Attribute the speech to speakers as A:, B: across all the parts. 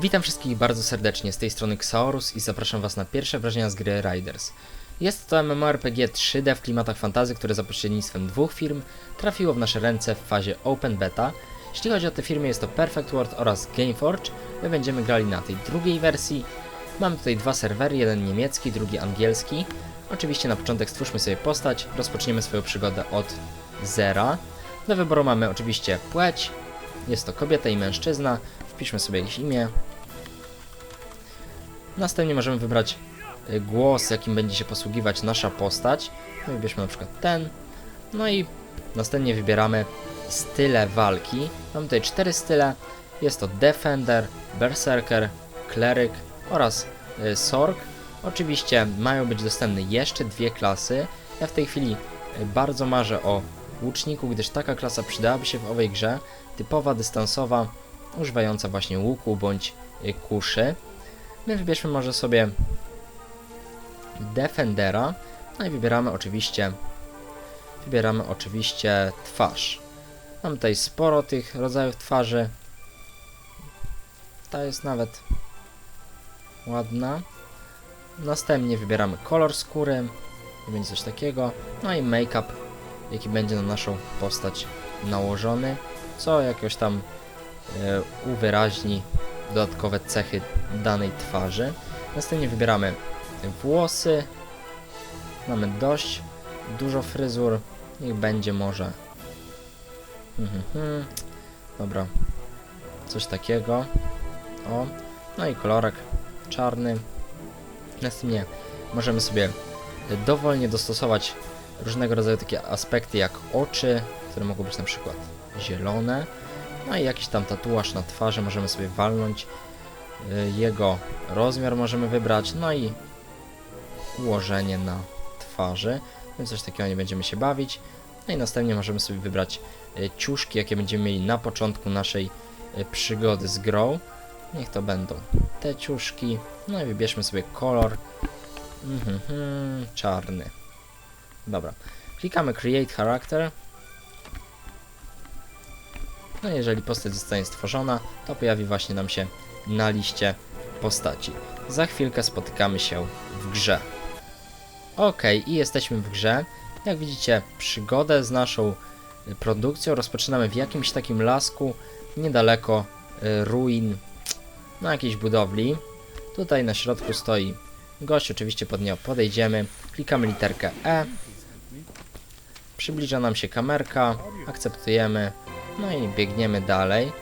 A: Witam wszystkich bardzo serdecznie, z tej strony Xaorus i zapraszam was na pierwsze wrażenia z gry Riders. Jest to MMORPG 3D w klimatach fantazy, które za pośrednictwem dwóch firm trafiło w nasze ręce w fazie Open Beta. Jeśli chodzi o te firmy jest to Perfect World oraz Gameforge. My będziemy grali na tej drugiej wersji. Mamy tutaj dwa serwery, jeden niemiecki, drugi angielski. Oczywiście na początek stwórzmy sobie postać, rozpoczniemy swoją przygodę od zera. Do wyboru mamy oczywiście płeć, jest to kobieta i mężczyzna. Wpiszmy sobie jakieś imię. Następnie możemy wybrać y, głos, jakim będzie się posługiwać nasza postać. No, Wybierzmy na przykład ten. No i następnie wybieramy style walki. Mamy tutaj cztery style. Jest to Defender, Berserker, Kleryk oraz y, Sorg. Oczywiście mają być dostępne jeszcze dwie klasy. Ja w tej chwili y, bardzo marzę o łuczniku, gdyż taka klasa przydałaby się w owej grze. Typowa, dystansowa, używająca właśnie łuku bądź kuszy. My wybierzmy może sobie Defendera. No i wybieramy oczywiście wybieramy oczywiście twarz. Mamy tutaj sporo tych rodzajów twarzy. Ta jest nawet ładna. Następnie wybieramy kolor skóry. I będzie coś takiego. No i make-up, jaki będzie na naszą postać nałożony. Co jakoś tam e, uwyraźni dodatkowe cechy danej twarzy. Następnie wybieramy włosy. Mamy dość dużo fryzur. Niech będzie może. Mhm, mhm. Dobra. Coś takiego. O. No i kolorek czarny. Następnie możemy sobie dowolnie dostosować różnego rodzaju takie aspekty jak oczy, które mogą być na przykład zielone. No i jakiś tam tatuaż na twarzy możemy sobie walnąć. Y, Jego rozmiar możemy wybrać, no i ułożenie na twarzy. Więc coś takiego nie będziemy się bawić. No i następnie możemy sobie wybrać y, ciuszki, jakie będziemy mieli na początku naszej y, przygody z grą. Niech to będą te ciuszki. No i wybierzmy sobie kolor. Mhm, mhm, czarny. Dobra. Klikamy Create Character. No jeżeli postać zostanie stworzona, to pojawi właśnie nam się na liście postaci. Za chwilkę spotykamy się w grze. Ok, i jesteśmy w grze. Jak widzicie, przygodę z naszą y, produkcją rozpoczynamy w jakimś takim lasku niedaleko y, ruin na jakiejś budowli. Tutaj na środku stoi gość, oczywiście pod nią podejdziemy, klikamy literkę E. Przybliża nam się kamerka, akceptujemy, no i biegniemy dalej.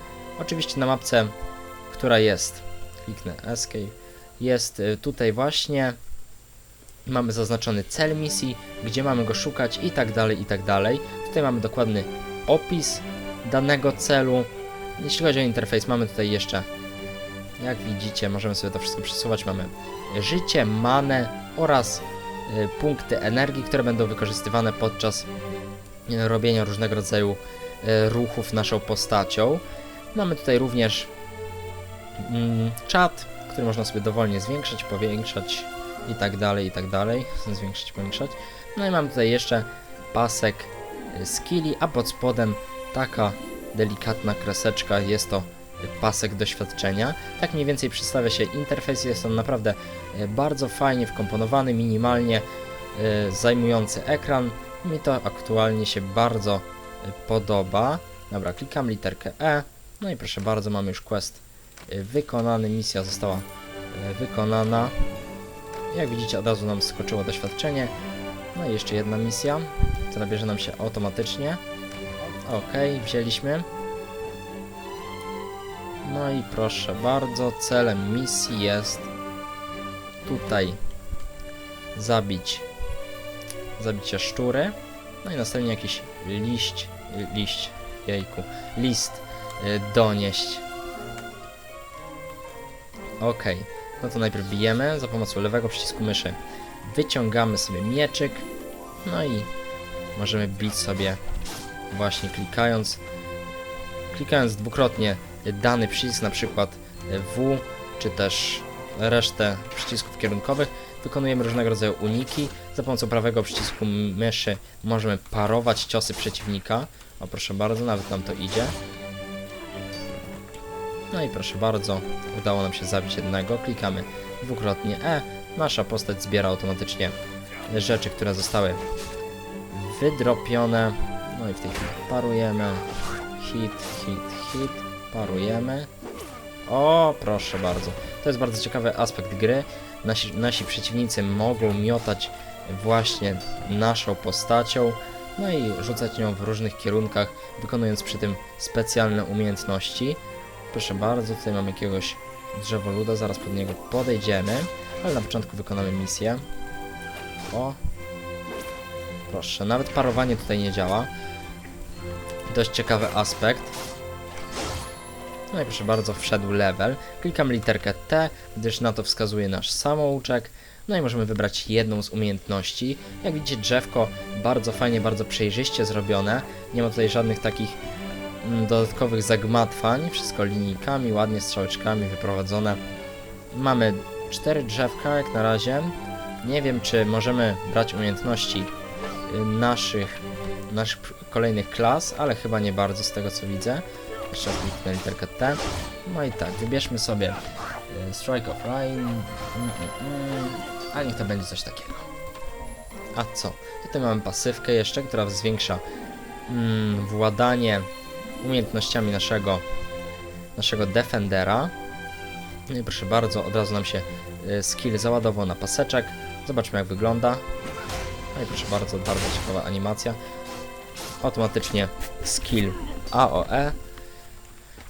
A: Oczywiście na mapce, która jest, kliknę Escape, jest y, tutaj właśnie. Mamy zaznaczony cel misji, gdzie mamy go szukać i tak dalej, i tak dalej. Tutaj mamy dokładny opis danego celu. Jeśli chodzi o interfejs, mamy tutaj jeszcze, jak widzicie, możemy sobie to wszystko przesuwać. Mamy życie, manę oraz y, punkty energii, które będą wykorzystywane podczas y, robienia różnego rodzaju ruchów naszą postacią. Mamy tutaj również mm, czat, który można sobie dowolnie zwiększać, powiększać i tak dalej, i tak dalej. Zwiększyć, powiększać. No i mamy tutaj jeszcze pasek y, skilli, a pod spodem taka delikatna kreseczka, jest to pasek doświadczenia. Tak mniej więcej przedstawia się interfejs, jest on naprawdę y, bardzo fajnie wkomponowany, minimalnie zajmujący ekran. Mi to aktualnie się bardzo podoba. Dobra, klikam literkę E. No i proszę bardzo, mamy już quest y, wykonany, misja została y, wykonana. Jak widzicie, od razu nam skoczyło doświadczenie. No i jeszcze jedna misja, która bierze nam się automatycznie. Ok, wzięliśmy. No i proszę bardzo, celem misji jest tutaj zabić zabicie szczury. No i następnie jakiś liść, liść, jejku, list y, donieść. Okej, no to najpierw bijemy za pomocą lewego przycisku myszy. Wyciągamy sobie mieczyk, no i możemy bić sobie właśnie klikając klikając dwukrotnie dany przycisk, na przykład W, czy też resztę przycisków kierunkowych, wykonujemy różnego rodzaju uniki. Za pomocą prawego przycisku myszy możemy parować ciosy przeciwnika. O proszę bardzo, nawet nam to idzie. No i proszę bardzo, udało nam się zabić jednego. Klikamy dwukrotnie E. Nasza postać zbiera automatycznie rzeczy, które zostały wydropione. No i w tej chwili parujemy. Hit, hit, hit. Parujemy. O, proszę bardzo. To jest bardzo ciekawy aspekt gry. Nasi, nasi przeciwnicy mogą miotać właśnie naszą postacią, no i rzucać nią w różnych kierunkach, wykonując przy tym specjalne umiejętności. Proszę bardzo, tutaj mamy jakiegoś drzewoluda, zaraz pod niego podejdziemy, ale na początku wykonamy misję. O, proszę, nawet parowanie tutaj nie działa. Dość ciekawy aspekt. No i proszę bardzo, wszedł level. Klikamy literkę T, gdyż na to wskazuje nasz samouczek. No i możemy wybrać jedną z umiejętności. Jak widzicie, drzewko bardzo fajnie, bardzo przejrzyście zrobione. Nie ma tutaj żadnych takich mm, dodatkowych zagmatwań. Wszystko linijkami, ładnie strzałeczkami wyprowadzone. Mamy cztery drzewka jak na razie. Nie wiem, czy możemy brać umiejętności y, naszych, naszych kolejnych klas, ale chyba nie bardzo z tego co widzę. Jeszcze raz kliknę literkę T. No i tak, wybierzmy sobie y, Strike of Rain. Mm, mm, mm. A niech to będzie coś takiego. A co? Tutaj mamy pasywkę jeszcze, która zwiększa mm, władanie umiejętnościami naszego, naszego defendera. No i proszę bardzo, od razu nam się y, skill załadował na paseczek. Zobaczmy jak wygląda. No i proszę bardzo, bardzo ciekawa animacja. Automatycznie skill AOE,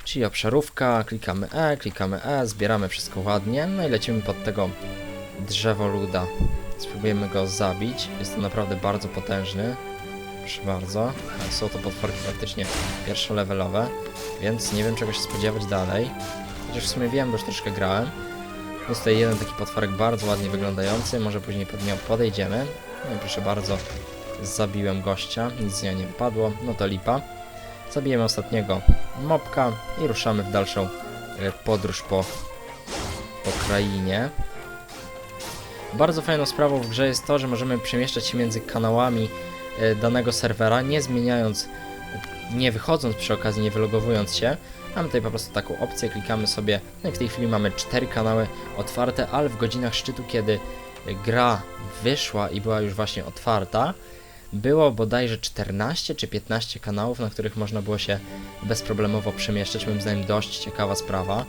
A: czyli obszarówka, klikamy E, klikamy E, zbieramy wszystko ładnie, no i lecimy pod tego drzewoluda. Spróbujemy go zabić, jest to naprawdę bardzo potężny. Proszę bardzo, są to potworki praktycznie pierwszolevelowe, więc nie wiem czego się spodziewać dalej. Chociaż w sumie wiem, bo już troszkę grałem. Jest tutaj jeden taki potworek bardzo ładnie wyglądający, może później pod nią podejdziemy. No proszę bardzo, zabiłem gościa, nic z niego nie wypadło, no to lipa. Zabijemy ostatniego mopka i ruszamy w dalszą e, podróż po, po krainie. Bardzo fajną sprawą w grze jest to, że możemy przemieszczać się między kanałami e, danego serwera, nie zmieniając, nie wychodząc przy okazji, nie wylogowując się. Mamy tutaj po prostu taką opcję, klikamy sobie, no i w tej chwili mamy cztery kanały otwarte, ale w godzinach szczytu, kiedy gra wyszła i była już właśnie otwarta, było bodajże 14 czy 15 kanałów, na których można było się bezproblemowo przemieszczać. Moim zdaniem dość ciekawa sprawa,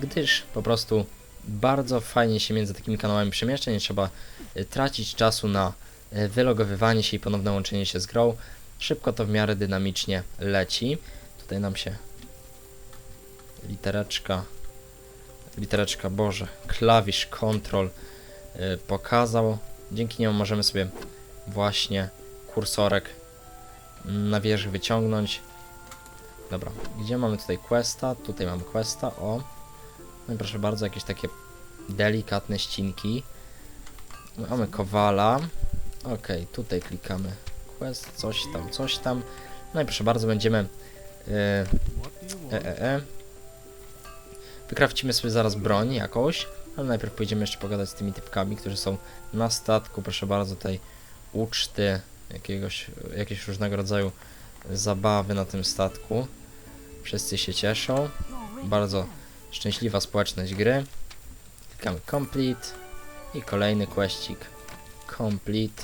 A: gdyż po prostu bardzo fajnie się między takimi kanałami przemieszcza, nie trzeba y, tracić czasu na y, wylogowywanie się i ponowne łączenie się z grą. Szybko to w miarę dynamicznie leci. Tutaj nam się litereczka, litereczka, Boże, klawisz Ctrl y, pokazał. Dzięki niemu możemy sobie właśnie kursorek na wierzch wyciągnąć. Dobra, gdzie mamy tutaj questa? Tutaj mam questa, o. No i proszę bardzo, jakieś takie delikatne ścinki. Mamy kowala. Ok, tutaj klikamy quest, coś tam, coś tam. No i proszę bardzo, będziemy e, e, e, e. Wykrawcimy sobie zaraz broń jakąś, ale najpierw pójdziemy jeszcze pogadać z tymi typkami, którzy są na statku. Proszę bardzo, tutaj uczty, jakiegoś, jakieś różnego rodzaju zabawy na tym statku. Wszyscy się cieszą. Bardzo szczęśliwa społeczność gry. Klikamy complete i kolejny questik complete.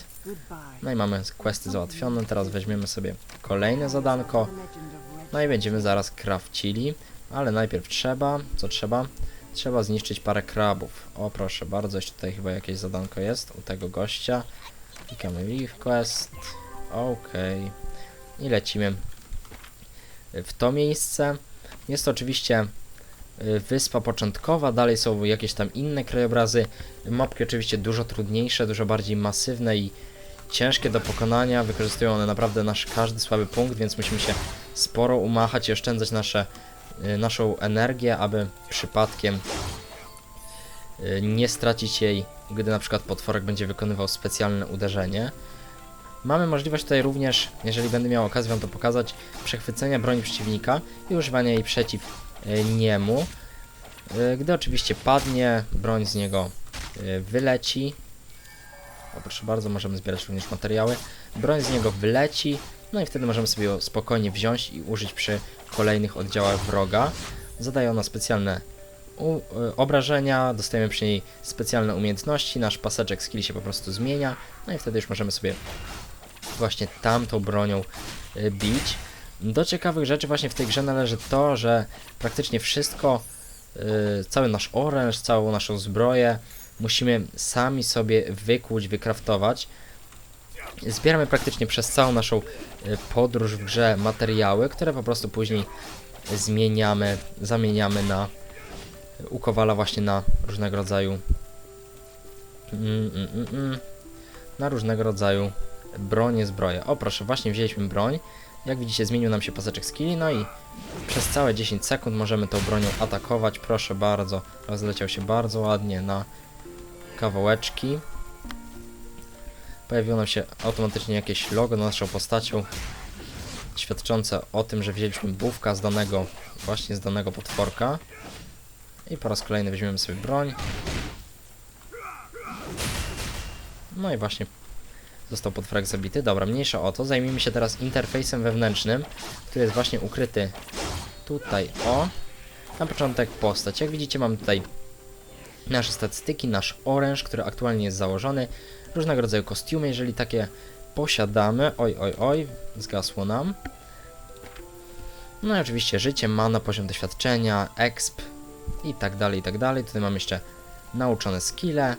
A: No i mamy questy załatwione. Teraz weźmiemy sobie kolejne zadanko. No i będziemy zaraz krawcili, ale najpierw trzeba, co trzeba? Trzeba zniszczyć parę krabów. O proszę bardzo, jeszcze tutaj chyba jakieś zadanko jest u tego gościa. Klikamy Leave Quest. Okej. I lecimy w to miejsce. Jest to oczywiście wyspa początkowa, dalej są jakieś tam inne krajobrazy. Mapki oczywiście dużo trudniejsze, dużo bardziej masywne i ciężkie do pokonania. Wykorzystują one naprawdę nasz każdy słaby punkt, więc musimy się sporo umachać i oszczędzać nasze, y, naszą energię, aby przypadkiem y, nie stracić jej, gdy na przykład potworek będzie wykonywał specjalne uderzenie. Mamy możliwość tutaj również, jeżeli będę miał okazję Wam to pokazać, przechwycenia broni przeciwnika i używania jej przeciw y, niemu. Y, Gdy oczywiście padnie, broń z niego y, wyleci. O, proszę bardzo, możemy zbierać również materiały. Broń z niego wyleci, no i wtedy możemy sobie ją spokojnie wziąć i użyć przy kolejnych oddziałach wroga. Zadaje ona specjalne obrażenia, dostajemy przy niej specjalne umiejętności, nasz paseczek skill się po prostu zmienia, no i wtedy już możemy sobie właśnie tamtą bronią bić. Do ciekawych rzeczy właśnie w tej grze należy to, że praktycznie wszystko, y, cały nasz oręż, całą naszą zbroję musimy sami sobie wykuć, wykraftować. Zbieramy praktycznie przez całą naszą y, podróż w grze materiały, które po prostu później zmieniamy, zamieniamy na u Kowala właśnie na różnego rodzaju mm, mm, mm, mm, na różnego rodzaju bronie, zbroje. O proszę, właśnie wzięliśmy broń. Jak widzicie zmienił nam się paseczek skilli, no i przez całe 10 sekund możemy tą bronią atakować. Proszę bardzo, rozleciał się bardzo ładnie na kawałeczki. Pojawiło nam się automatycznie jakieś logo nad naszą postacią świadczące o tym, że wzięliśmy bułka z danego, właśnie z danego potworka. I po raz kolejny weźmiemy sobie broń. No i właśnie został potworek zabity. Dobra, mniejsza o to. Zajmijmy się teraz interfejsem wewnętrznym, który jest właśnie ukryty tutaj. O! Na początek postać. Jak widzicie mamy tutaj nasze statystyki, nasz oręż, który aktualnie jest założony, różnego rodzaju kostiumy, jeżeli takie posiadamy. Oj, oj, oj, zgasło nam. No i oczywiście życie, mana, poziom doświadczenia, exp i tak dalej, i tak dalej. Tutaj mamy jeszcze nauczone skille.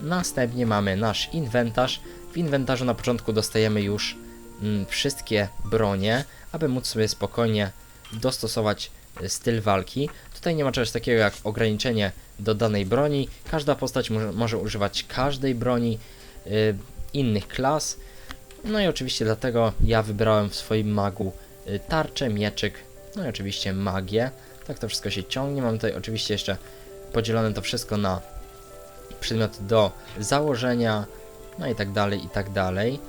A: Następnie mamy nasz inwentarz. W inwentarzu na początku dostajemy już mm, wszystkie bronie, aby móc sobie spokojnie dostosować y, styl walki. Tutaj nie ma czegoś takiego jak ograniczenie do danej broni. Każda postać może, używać każdej broni y, innych klas. No i oczywiście dlatego ja wybrałem w swoim magu y, tarczę, mieczyk, no i oczywiście magię. Tak to wszystko się ciągnie. Mam tutaj oczywiście jeszcze podzielone to wszystko na przedmioty do założenia, no i tak dalej, i tak dalej.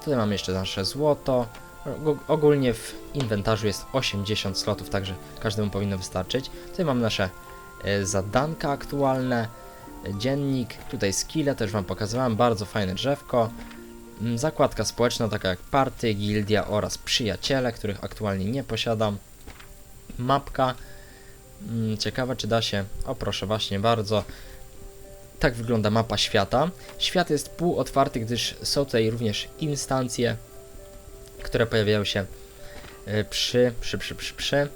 A: Tutaj mamy jeszcze nasze złoto. Og- Ogólnie w inwentarzu jest 80 slotów, także każdemu powinno wystarczyć. Tutaj mamy nasze e, zadanka aktualne, dziennik, tutaj skille, też Wam pokazywałem, bardzo fajne drzewko. Mm, Zakładka społeczna, taka jak party, gildia oraz przyjaciele, których aktualnie nie posiadam. Mapka. Mm, Ciekawe, czy da się. O, proszę, właśnie bardzo. Tak wygląda mapa świata. Świat jest półotwarty, gdyż są tutaj również instancje, które pojawiają się e, przy, przy, przy, przy, przy,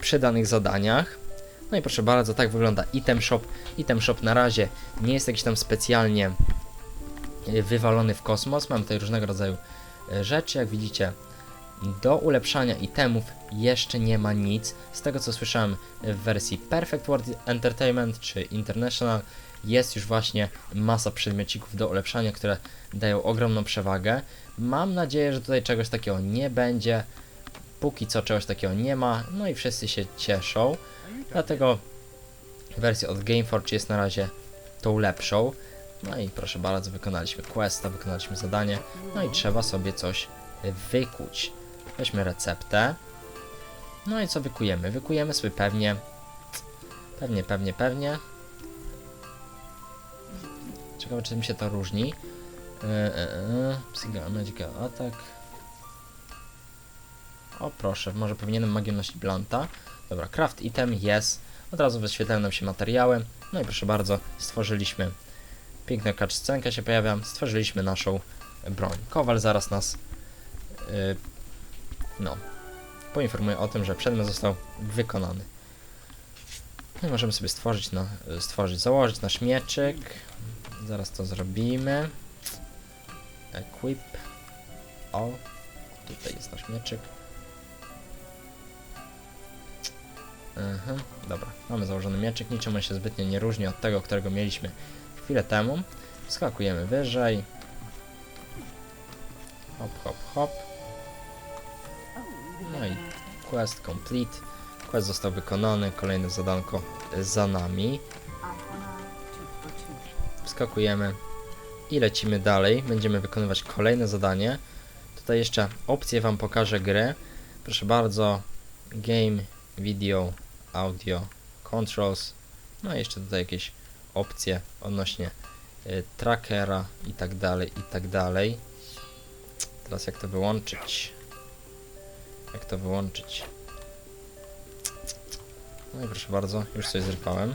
A: przy danych zadaniach. No i proszę bardzo, tak wygląda item shop. Item shop na razie nie jest jakiś tam specjalnie e, wywalony w kosmos. Mam tutaj różnego rodzaju e, rzeczy, jak widzicie. Do ulepszania itemów jeszcze nie ma nic. Z tego co słyszałem w wersji Perfect World Entertainment czy International jest już właśnie masa przedmiocików do ulepszania, które dają ogromną przewagę. Mam nadzieję, że tutaj czegoś takiego nie będzie. Póki co czegoś takiego nie ma, no i wszyscy się cieszą. Dlatego wersja od Gameforge jest na razie tą lepszą. No i proszę bardzo, wykonaliśmy questa, wykonaliśmy zadanie. No i trzeba sobie coś wykuć. Weźmy receptę. No i co wykujemy? Wykujemy sobie pewnie. Pewnie, pewnie, pewnie. Ciekawe, czy mi się to różni. E, Psyga Magical Attack. O proszę, może powinienem magię nosić Blanta. Dobra, craft item, jest. Od razu wyświetlają nam się materiały. No i proszę bardzo, stworzyliśmy. Piękna cutscenka się pojawia. Stworzyliśmy naszą broń. Kowal zaraz nas y, no, poinformuje o tym, że przedmiot został wykonany. No i możemy sobie stworzyć, stworzyć, założyć nasz mieczyk. Zaraz to zrobimy. Equip. O, tutaj jest nasz mieczyk. Dobra, mamy założony mieczyk, niczym on się zbytnio nie różni od tego, którego mieliśmy chwilę temu. Skakujemy wyżej. Hop, hop, hop. No i quest complete. Quest został wykonany, kolejne zadanko za nami. Wskakujemy i lecimy dalej. Będziemy wykonywać kolejne zadanie. Tutaj jeszcze opcje Wam pokażę gry. Proszę bardzo, game, video, audio, controls. No i jeszcze tutaj jakieś opcje odnośnie y, trackera i tak dalej, i tak dalej. Teraz jak to wyłączyć? Jak to wyłączyć? No i proszę bardzo, już coś zrypałem.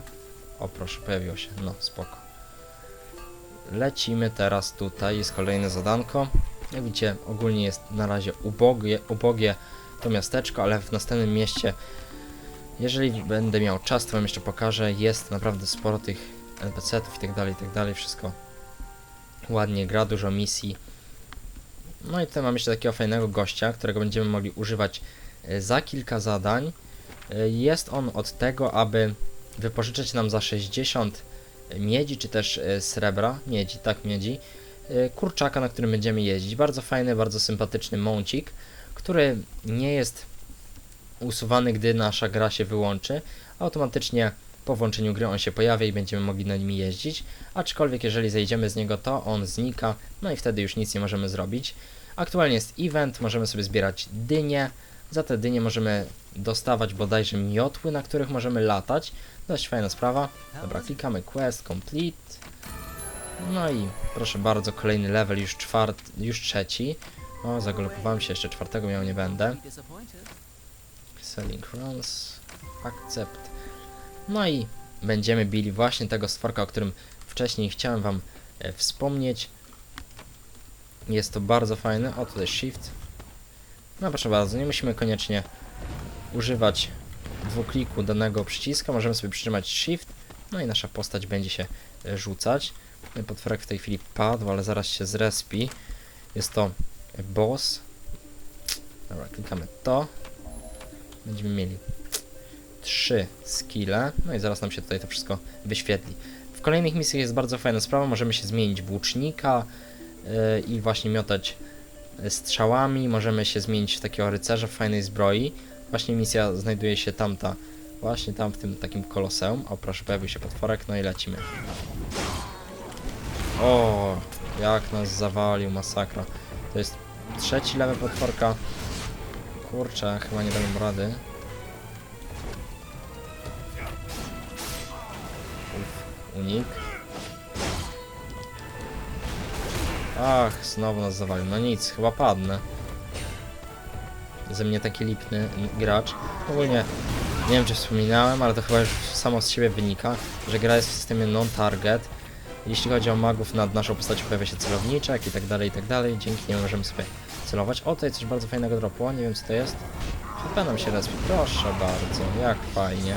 A: O proszę, pojawiło się. No, spoko. Lecimy teraz tutaj, jest kolejne zadanko. Jak widzicie, ogólnie jest na razie ubogie, ubogie to miasteczko, ale w następnym mieście, jeżeli będę miał czas, to wam jeszcze pokażę, jest naprawdę sporo tych NPC-ów i tak dalej, i tak dalej, wszystko ładnie gra, dużo misji. No i tutaj mam jeszcze takiego fajnego gościa, którego będziemy mogli używać e, za kilka zadań. E, Jest on od tego, aby wypożyczyć nam za 60 miedzi, czy też e, srebra, miedzi, tak miedzi, e, kurczaka, na którym będziemy jeździć. Bardzo fajny, bardzo sympatyczny mącik, który nie jest usuwany, gdy nasza gra się wyłączy. Automatycznie po włączeniu gry on się pojawia i będziemy mogli na nim jeździć. Aczkolwiek jeżeli zejdziemy z niego, to on znika, no i wtedy już nic nie możemy zrobić. Aktualnie jest event, możemy sobie zbierać dynie. Za te dynie możemy dostawać bodajże miotły, na których możemy latać. Dość fajna sprawa. Dobra, klikamy quest, complete. No i proszę bardzo, kolejny level, już czwarty, już trzeci. O, zagalopowałem się, jeszcze czwartego miał nie będę. Selling runs, accept. No i będziemy bili właśnie tego stworka, o którym wcześniej chciałem wam e, wspomnieć. Jest to bardzo fajne. O, tutaj shift. No proszę bardzo, nie musimy koniecznie używać dwukliku danego przyciska. Możemy sobie przytrzymać shift. No i nasza postać będzie się e, rzucać. Potworek w tej chwili padł, ale zaraz się zrespi. Jest to boss. Dobra, klikamy to. Będziemy mieli trzy skille. No i zaraz nam się tutaj to wszystko wyświetli. W kolejnych misjach jest bardzo fajna sprawa. Możemy się zmienić w łucznika yy, i właśnie miotać y, strzałami. Możemy się zmienić w takiego rycerza w fajnej zbroi. Właśnie misja znajduje się tamta, właśnie tam w tym takim koloseum. O proszę, pojawił się potworek, no i lecimy. O, jak nas zawalił, masakra. To jest trzeci level potworka. Kurczę, chyba nie dam rady. Unik. Ach, znowu nas zawalił. No nic, chyba padnę. Ze mnie taki lipny gracz. Ogólnie nie wiem czy wspominałem, ale to chyba już samo z siebie wynika, że gra jest w systemie non-target. Jeśli chodzi o magów, nad naszą postacią pojawia się celowniczek i tak dalej, i tak dalej. Dzięki niemu możemy sobie celować. O, tutaj coś bardzo fajnego dropło, nie wiem co to jest. Chyba nam się respi. Proszę bardzo, jak fajnie.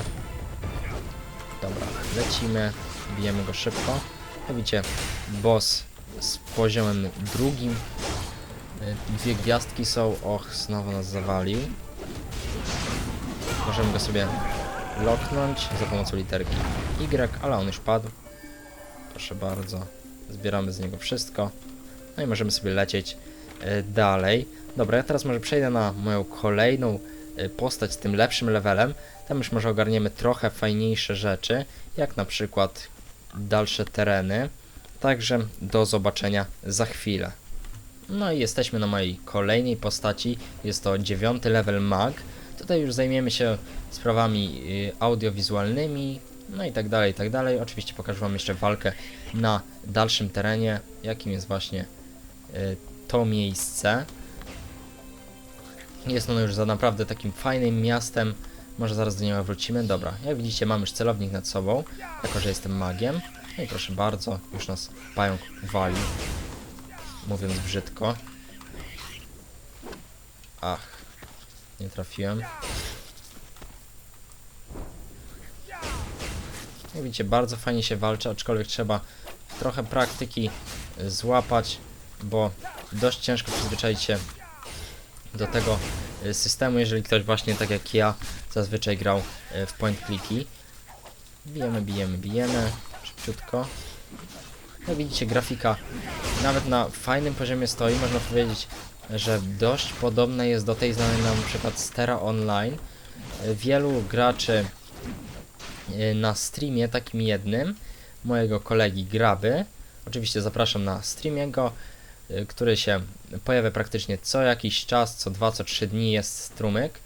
A: Dobra, lecimy, bijemy go szybko. Jak widzicie, boss z poziomem drugim. Y, Dwie gwiazdki są. Och, znowu nas zawalił. Możemy go sobie loknąć za pomocą literki Y, ale on już padł. Proszę bardzo. Zbieramy z niego wszystko. No i możemy sobie lecieć y, dalej. Dobra, ja teraz może przejdę na moją kolejną y, postać z tym lepszym levelem. Tam już może ogarniemy trochę fajniejsze rzeczy, jak na przykład dalsze tereny. Także do zobaczenia za chwilę. No i jesteśmy na mojej kolejnej postaci. Jest to dziewiąty level mag. Tutaj już zajmiemy się sprawami y, audiowizualnymi, no i tak dalej, i tak dalej. Oczywiście pokażę Wam jeszcze walkę na dalszym terenie, jakim jest właśnie y, to miejsce. Jest ono już za naprawdę takim fajnym miastem. Może zaraz do niego wrócimy. Dobra, jak widzicie mam już celownik nad sobą, jako że jestem magiem. No i proszę bardzo, już nas pająk wali. Mówiąc brzydko. Ach, nie trafiłem. Jak widzicie, bardzo fajnie się walczy, aczkolwiek trzeba trochę praktyki y, złapać, bo dość ciężko przyzwyczaić się do tego systemu, jeżeli ktoś właśnie tak jak ja zazwyczaj grał y, w point clicky. Bijemy, bijemy, bijemy, szybciutko. Jak widzicie, grafika nawet na fajnym poziomie stoi, można powiedzieć, że dość podobna jest do tej znanej nam na przykład Stera Online. Y, Wielu graczy na streamie, takim jednym, mojego kolegi Graby, oczywiście zapraszam na streamiego, y, który się pojawia praktycznie co jakiś czas, co dwa, co trzy dni jest strumyk.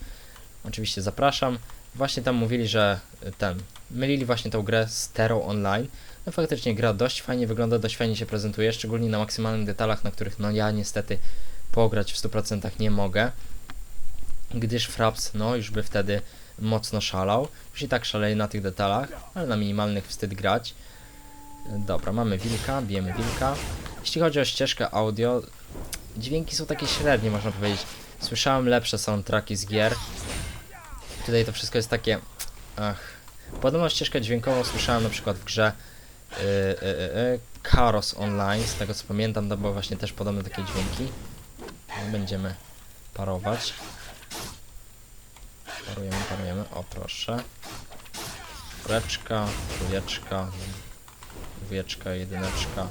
A: Oczywiście zapraszam. Właśnie tam mówili, że y, ten, mylili właśnie tą grę z Online. No faktycznie gra dość fajnie wygląda, dość fajnie się prezentuje, szczególnie na maksymalnych detalach, na których no ja niestety pograć w 100% nie mogę. gdyż Fraps, no już by wtedy mocno szalał. Już i tak szaleje na tych detalach, ale na minimalnych wstyd grać. Dobra, mamy wilka, bijemy wilka. Jeśli chodzi o ścieżkę audio, dźwięki są takie średnie, można powiedzieć. Słyszałem lepsze soundtracki z gier. Tutaj to wszystko jest takie... Ach. Podobną ścieżkę dźwiękową słyszałem na przykład w grze yy, yy, yy, Karos Online, z tego co pamiętam, to były właśnie też podobne takie dźwięki. No, Będziemy parować. Parujemy, parujemy, o proszę. Trójeczka, trójeczka, dwójeczka, jedyneczka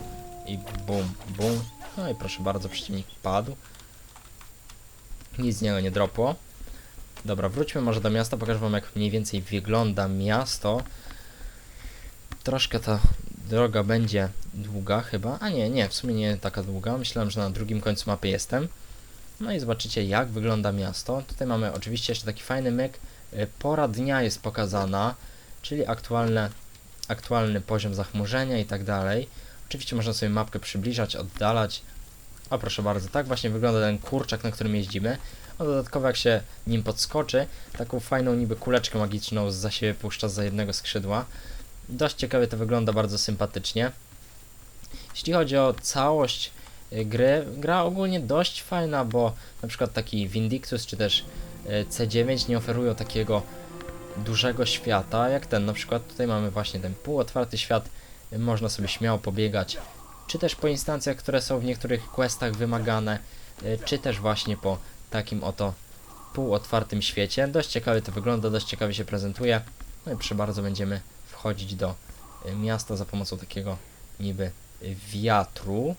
A: i bum, bum. No i proszę bardzo, przeciwnik padł. Nic z niego nie dropło. Dobra, wróćmy może do miasta, pokażę wam jak mniej więcej wygląda miasto. Troszkę ta droga będzie długa chyba, a nie, nie, w sumie nie taka długa. Myślałem, że na drugim końcu mapy jestem. No i zobaczycie jak wygląda miasto. Tutaj mamy oczywiście jeszcze taki fajny myk. Y, Pora dnia jest pokazana, czyli aktualne, aktualny poziom zachmurzenia i tak dalej. Oczywiście można sobie mapkę przybliżać, oddalać. O proszę bardzo, tak właśnie wygląda ten kurczak, na którym jeździmy. A dodatkowo jak się nim podskoczy, taką fajną niby kuleczkę magiczną za siebie puszcza za jednego skrzydła. Dość ciekawie to wygląda, bardzo sympatycznie. Jeśli chodzi o całość y, gry, gra ogólnie dość fajna, bo na przykład taki Vindictus czy też y, C9 nie oferują takiego dużego świata jak ten. Na przykład tutaj mamy właśnie ten półotwarty świat, można sobie śmiało pobiegać, czy też po instancjach, które są w niektórych questach wymagane, y, czy też właśnie po takim oto półotwartym świecie. Dość ciekawie to wygląda, dość ciekawie się prezentuje. No i przy bardzo będziemy wchodzić do y, miasta za pomocą takiego niby wiatru.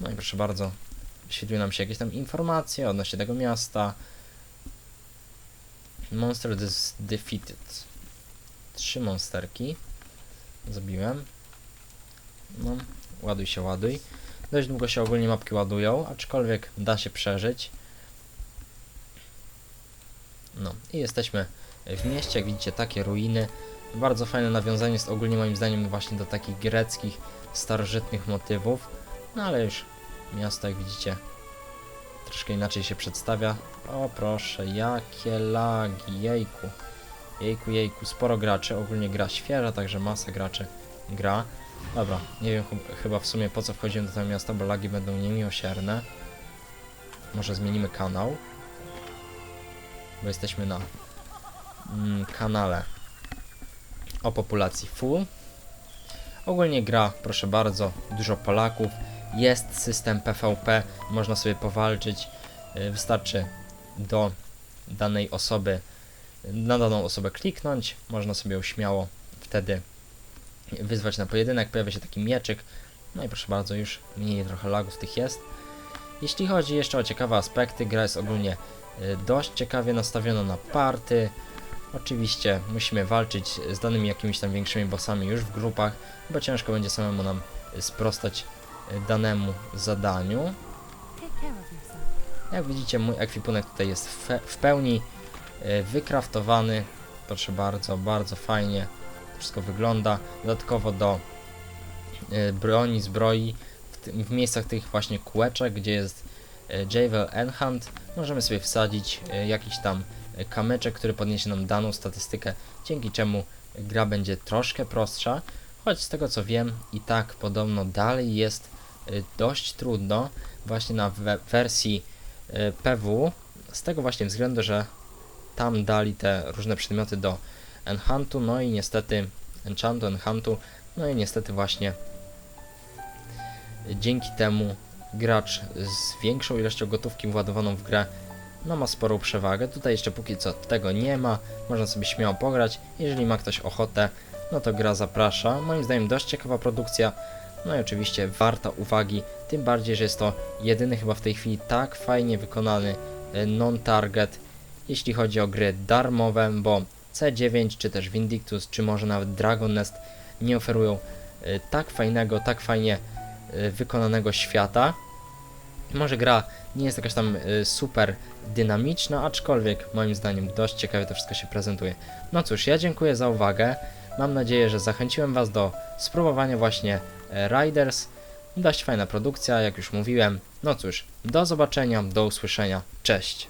A: No i proszę bardzo, wyświetliły nam się jakieś tam informacje odnośnie tego miasta. Monster is defeated. Trzy monsterki. Zabiłem. No, ładuj się, ładuj. Dość długo się ogólnie mapki ładują, aczkolwiek da się przeżyć. No i jesteśmy w mieście, jak widzicie takie ruiny. Bardzo fajne nawiązanie jest ogólnie moim zdaniem właśnie do takich greckich, starożytnych motywów. No ale już miasto jak widzicie troszkę inaczej się przedstawia. O proszę, jakie lagi, jejku. Jejku, jejku, sporo graczy, ogólnie gra świeża, także masa graczy gra. Dobra, nie wiem ch- chyba w sumie po co wchodziłem do tego miasta, bo lagi będą niemiłosierne. Może zmienimy kanał. Bo jesteśmy na mm, kanale o populacji full. Ogólnie gra, proszę bardzo, dużo Polaków. Jest system PvP, można sobie powalczyć. Y, Wystarczy do danej osoby, na daną osobę kliknąć, można sobie ją śmiało wtedy wyzwać na pojedynek, pojawia się taki mieczyk. No i proszę bardzo, już mniej trochę lagów tych jest. Jeśli chodzi jeszcze o ciekawe aspekty, gra jest ogólnie y, dość ciekawie nastawiona na party. Oczywiście musimy walczyć z danymi jakimiś tam większymi bossami już w grupach, bo ciężko będzie samemu nam y, sprostać danemu zadaniu. Jak widzicie, mój ekwipunek tutaj jest w, pełni y, wykraftowany. Proszę bardzo, bardzo fajnie wszystko wygląda. Dodatkowo do y, broni, zbroi, w, tym- w miejscach tych właśnie kółeczek, gdzie jest y, Javel Enhand, możemy sobie wsadzić jakiś tam kamyczek, który podniesie nam daną statystykę, dzięki czemu gra będzie troszkę prostsza. Choć z tego co wiem, i tak podobno dalej jest dość trudno, właśnie na we wersji y, PW, z tego właśnie względu, że tam dali te różne przedmioty do Enchantu, no i niestety Enchantu, Enchantu, no i niestety właśnie dzięki temu gracz z większą ilością gotówki władowaną w grę no ma sporą przewagę. Tutaj jeszcze póki co tego nie ma, można sobie śmiało pograć. Jeżeli ma ktoś ochotę, no to gra zaprasza. Moim zdaniem dość ciekawa produkcja, no i oczywiście warta uwagi, tym bardziej, że jest to jedyny chyba w tej chwili tak fajnie wykonany e, non-target, jeśli chodzi o gry darmowe, bo C9 czy też Vindictus, czy może nawet Dragon Nest nie oferują e, tak fajnego, tak fajnie e, wykonanego świata. Może gra nie jest jakaś tam super dynamiczna, aczkolwiek moim zdaniem dość ciekawie to wszystko się prezentuje. No cóż, ja dziękuję za uwagę. Mam nadzieję, że zachęciłem Was do spróbowania właśnie Riders. Dość fajna produkcja, jak już mówiłem. No cóż, do zobaczenia, do usłyszenia. Cześć.